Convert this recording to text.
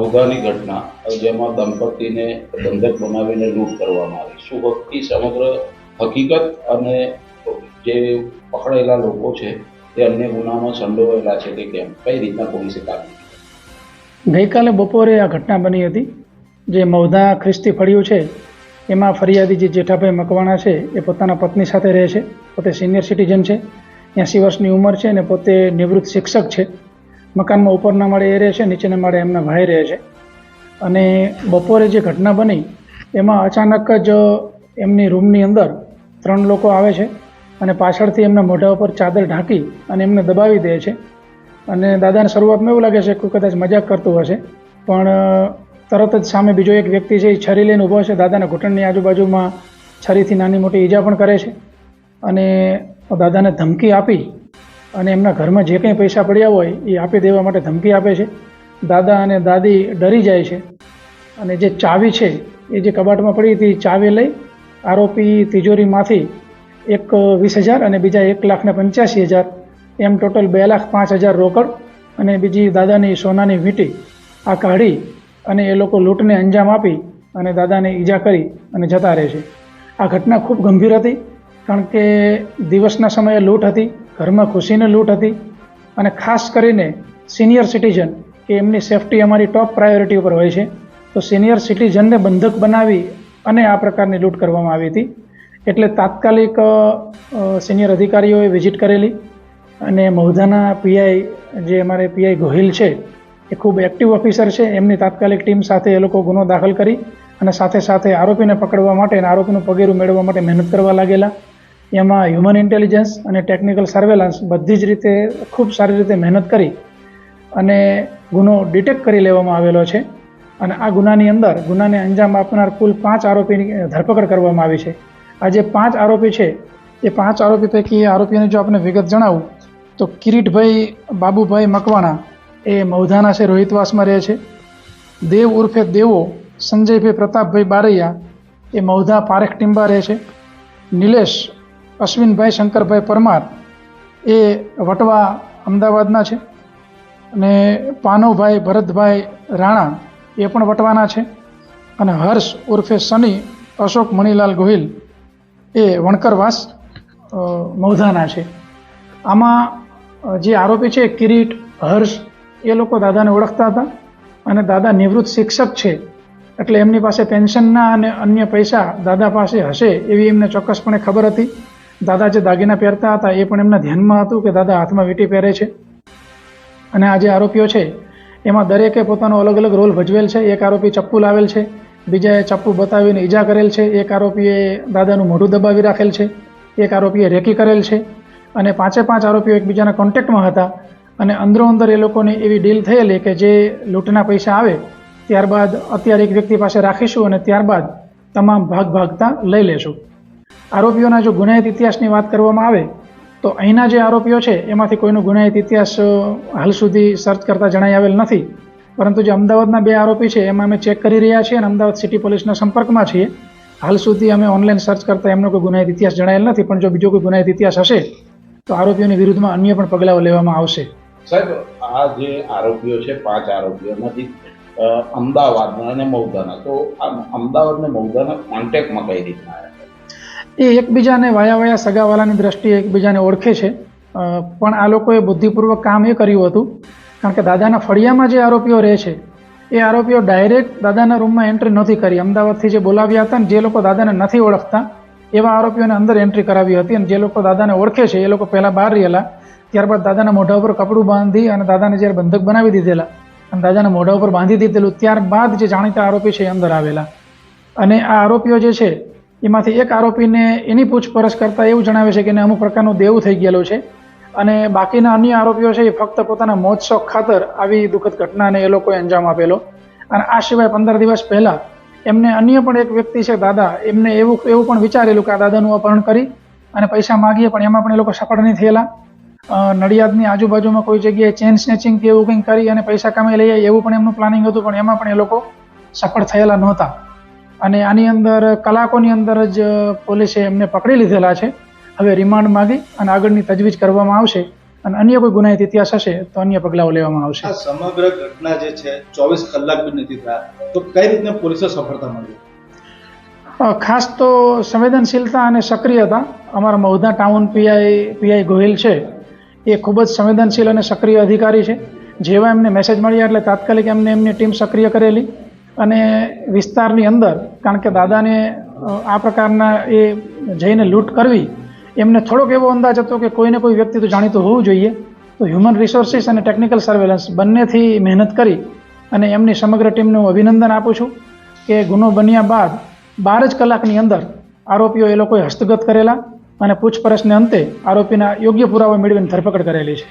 મોઘાની ઘટના, જેમાં દંપતીને બંધક બનાવીને લૂંટ કરવામાં આવી. શું સમગ્ર હકીકત અને જે પકડાયેલા લોકો છે, તે અન્ય ગુનામાં સંડોવાયેલા છે કે કેમ? કઈ રીતના પોલીસે કાબુ ગઈકાલે બપોરે આ ઘટના બની હતી, જે મૌધા ખ્રિસ્તી ફળિયું છે, એમાં ફરિયાદી જે જેઠાભાઈ મકવાણા છે, એ પોતાના પત્ની સાથે રહે છે, પોતે સિનિયર સિટીઝન છે, એંસી વર્ષની ઉંમર છે અને પોતે નિવૃત્ત શિક્ષક છે. મકાનમાં ઉપરના માળે એ રહે છે, નીચેના માળે એમના ભાઈ રહે છે. અને બપોરે જે ઘટના બની, એમાં અચાનક જ એમની રૂમની અંદર ત્રણ લોકો આવે છે અને પાછળથી એમના મોઢા ઉપર ચાદર ઢાંકી અને એમને દબાવી દે છે. અને દાદાને શરૂઆતમાં એવું લાગે છે કે કદાચ મજાક કરતું હશે, પણ તરત જ સામે બીજો એક વ્યક્તિ છે એ છરી લઈને ઊભો છે, દાદાના ઘૂંટણની આજુબાજુમાં છરીથી નાની મોટી ઈજા પણ કરે છે. અને દાદાને ધમકી આપી અને એમના ઘરમાં જે કંઈ પૈસા પડ્યા હોય એ આપી દેવા માટે ધમકી આપે છે. દાદા અને દાદી ડરી જાય છે. અને જે ચાવી છે, એ જે કબાટમાં પડી હતી ચાવી લઈ આરોપી તિજોરીમાંથી એક વીસ હજાર અને બીજા એક લાખ ને પંચ્યાસી હજાર, એમ ટોટલ બે લાખ પાંચ હજાર રોકડ અને બીજી દાદાની સોનાની વીંટી આ કાઢી અને એ લોકો લૂંટને અંજામ આપી અને દાદાને ઈજા કરી અને જતા રહે છે. આ ઘટના ખૂબ ગંભીર હતી કારણ કે દિવસના સમયે લૂંટ હતી, ઘરમાં ખુશીને લૂંટ હતી અને ખાસ કરીને સિનિયર સિટીઝન કે એમની સેફટી અમારી ટોપ પ્રાયોરિટી ઉપર હોય છે, તો સિનિયર સિટીઝનને બંધક બનાવી અને આ પ્રકારની લૂંટ કરવામાં આવી હતી. એટલે તાત્કાલિક સિનિયર અધિકારીઓએ વિઝિટ કરેલી અને મહુધાના પીઆઈ જે અમારે પીઆઈ ગોહિલ છે, એ ખૂબ એક્ટિવ ઓફિસર છે, એમની તાત્કાલિક ટીમ સાથે એ લોકો ગુનો દાખલ કરી અને સાથે સાથે આરોપીને પકડવા માટે અને આરોપીનું પગેરું મેળવવા માટે મહેનત કરવા લાગેલા. એમાં હ્યુમન ઇન્ટેલિજન્સ અને ટેકનિકલ સર્વેલન્સ બધી જ રીતે ખૂબ સારી રીતે મહેનત કરી અને ગુનો ડિટેક્ટ કરી લેવામાં આવેલો છે. અને આ ગુનાની અંદર ગુનાને અંજામ આપનાર કુલ પાંચ આરોપીની ધરપકડ કરવામાં આવી છે. આ જે પાંચ આરોપી છે, એ પાંચ આરોપી પૈકી આરોપીઓની જો આપણે વિગત જણાવું, તો કિરીટભાઈ, બાબુભાઈ મકવાણા એ મૌધાના છે, રોહિતવાસમાં રહે છે. દેવ ઉર્ફે દેવો, સંજયભાઈ પ્રતાપભાઈ બારૈયા એ મૌધા પારેખ ટીંબા રહે છે. નિલેશ અશ્વિનભાઈ શંકરભાઈ પરમાર એ વટવા અમદાવાદના છે અને પાનોભાઈ ભરતભાઈ રાણા એ પણ વટવાના છે અને હર્ષ ઉર્ફે સની, અશોક મણિલાલ ગોહિલ એ વણકરવાસ મૌધાના છે. આમાં જે આરોપી છે કિરીટ, હર્ષ, એ લોકો દાદાને ઓળખતા હતા અને દાદા નિવૃત્ત શિક્ષક છે. એટલે એમની પાસે પેન્શનના અને અન્ય પૈસા દાદા પાસે હશે એવી એમને ચોક્કસપણે ખબર હતી. દાદા જે દાગીના પહેરતા હતા એ પણ એમના ધ્યાનમાં હતું કે દાદા હાથમાં વીંટી પહેરે છે. અને આ જે આરોપીઓ છે, એમાં દરેકે પોતાનો અલગ અલગ રોલ ભજવેલ છે. એક આરોપી ચપ્પુ લાવેલ છે, બીજાએ ચપ્પુ બતાવીને ઈજા કરેલ છે. એક આરોપીએ દાદાનું મોઢું દબાવી રાખેલ છે. એક આરોપીએ રેકી કરેલ છે. અને પાંચે પાંચ આરોપીઓ એકબીજાના કોન્ટેક્ટમાં હતા. અને અંદરો અંદર એ લોકોની એવી ડીલ થયેલી કે જે લૂંટના પૈસા આવે, ત્યારબાદ અત્યારે એક વ્યક્તિ પાસે રાખીશું અને ત્યારબાદ તમામ ભાગ ભાગતા લઈ લેશું. આરોપીઓના જો ગુનાહિત ઇતિહાસની વાત કરવામાં આવે, તો અહીંના જે આરોપીઓ છે, એમાંથી કોઈનો ગુનાહિત ઇતિહાસ હાલ સુધી સર્ચ કરતાં જણાઈ આવેલ નથી. પરંતુ જે અમદાવાદના બે આરોપી છે, એમાં અમે ચેક કરી રહ્યા છીએ અને અમદાવાદ સિટી પોલીસના સંપર્કમાં છીએ. હાલ સુધી અમે ઓનલાઈન સર્ચ કરતા એમનો કોઈ ગુનાહિત ઇતિહાસ જણાયેલ નથી, પણ જો બીજો કોઈ ગુનાહિત ઇતિહાસ હશે, તો આરોપીઓની વિરુદ્ધમાં અન્ય પણ પગલાઓ લેવામાં આવશે. સાહેબ, આ જે આરોપીઓ છે, પાંચ આરોપીઓ એમાંથી અમદાવાદના અને મૌદાના તો આ અમદાવાદ અને મૌદાના કોન્ટેક્ટમાં કઈ રીતના આવ્યા? એ એકબીજાને વાયા વાયા સગાવાલાની દ્રષ્ટિએ એકબીજાને ઓળખે છે. પણ આ લોકોએ બુદ્ધિપૂર્વક કામ એ કર્યું હતું. કારણ કે દાદાના ફળિયામાં જે આરોપીઓ રહે છે, એ આરોપીઓ ડાયરેક્ટ દાદાના રૂમમાં એન્ટ્રી નથી કરી. અમદાવાદથી જે બોલાવ્યા હતા ને જે લોકો દાદાને નથી ઓળખતા, એવા આરોપીઓને અંદર એન્ટ્રી કરાવી હતી અને જે લોકો દાદાને ઓળખે છે, એ લોકો પહેલાં બહાર રહેલા. ત્યારબાદ દાદાના મોઢા ઉપર કપડું બાંધી અને દાદાને જ્યારે બંધક બનાવી દીધેલા અને દાદાના મોઢા ઉપર બાંધી દીધેલું, ત્યારબાદ જે જાણીતા આરોપી છે એ અંદર આવેલા. અને આ આરોપીઓ જે છે એમાંથી એક આરોપીને એની પૂછપરછ કરતાં એવું જણાવે છે કે એને અમુક પ્રકારનું દેવું થઈ ગયેલું છે. અને બાકીના અન્ય આરોપીઓ છે એ ફક્ત પોતાના મોજશોખ ખાતર આવી દુઃખદ ઘટનાને એ લોકોએ અંજામ આપેલો. અને આ સિવાય પંદર દિવસ પહેલાં એમને અન્ય પણ એક વ્યક્તિ છે, દાદા, એમને એવું એવું પણ વિચારેલું કે આ દાદાનું અપહરણ કરી અને પૈસા માગીએ પણ એમાં પણ એ લોકો સફળ નહીં થયેલા. નડિયાદની આજુબાજુમાં કોઈ જગ્યાએ ચેન સ્નેચિંગ કે એવું કંઈક કરી અને પૈસા કમાઈ લઈએ એવું પણ એમનું પ્લાનિંગ હતું પણ એમાં પણ એ લોકો સફળ થયેલા નહોતા. અને આની અંદર કલાકોની અંદર જ પોલીસે એમને પકડી લીધેલા છે. હવે રિમાન્ડ માગી અને આગળની તજવીજ કરવામાં આવશે અને અન્ય કોઈ ગુનાહિત ઇતિહાસ હશે તો અન્ય પગલાઓ લેવામાં આવશે. આ સમગ્ર ઘટના જે છે ચોવીસ કલાક બી નથી થયા. તો કઈ રીતે પોલીસે સફળતા મળી? ખાસ તો સંવેદનશીલતા અને સક્રિયતા. અમારા Mahudha town PI PI Gohil છે. એ ખૂબ જ સંવેદનશીલ અને સક્રિય અધિકારી છે. જેવા એમને મેસેજ મળ્યા એટલે તાત્કાલિક એમને એમની ટીમ સક્રિય કરેલી. અને વિસ્તારની અંદર, કારણ કે દાદાને આ પ્રકારના એ જઈને લૂંટ કરવી, એમને થોડોક એવો અંદાજ હતો કે કોઈને કોઈ વ્યક્તિ તો જાણીતું હોવું જોઈએ. તો હ્યુમન રિસોર્સિસ અને ટેકનિકલ સર્વેલન્સ બંનેથી મહેનત કરી અને એમની સમગ્ર ટીમને અભિનંદન આપું છું કે ગુનો બન્યા બાદ બાર જ કલાકની અંદર આરોપીઓ એ લોકોએ હસ્તગત કરેલા અને પૂછપરછને અંતે આરોપીના યોગ્ય પુરાવા મેળવીને ધરપકડ કરેલી છે.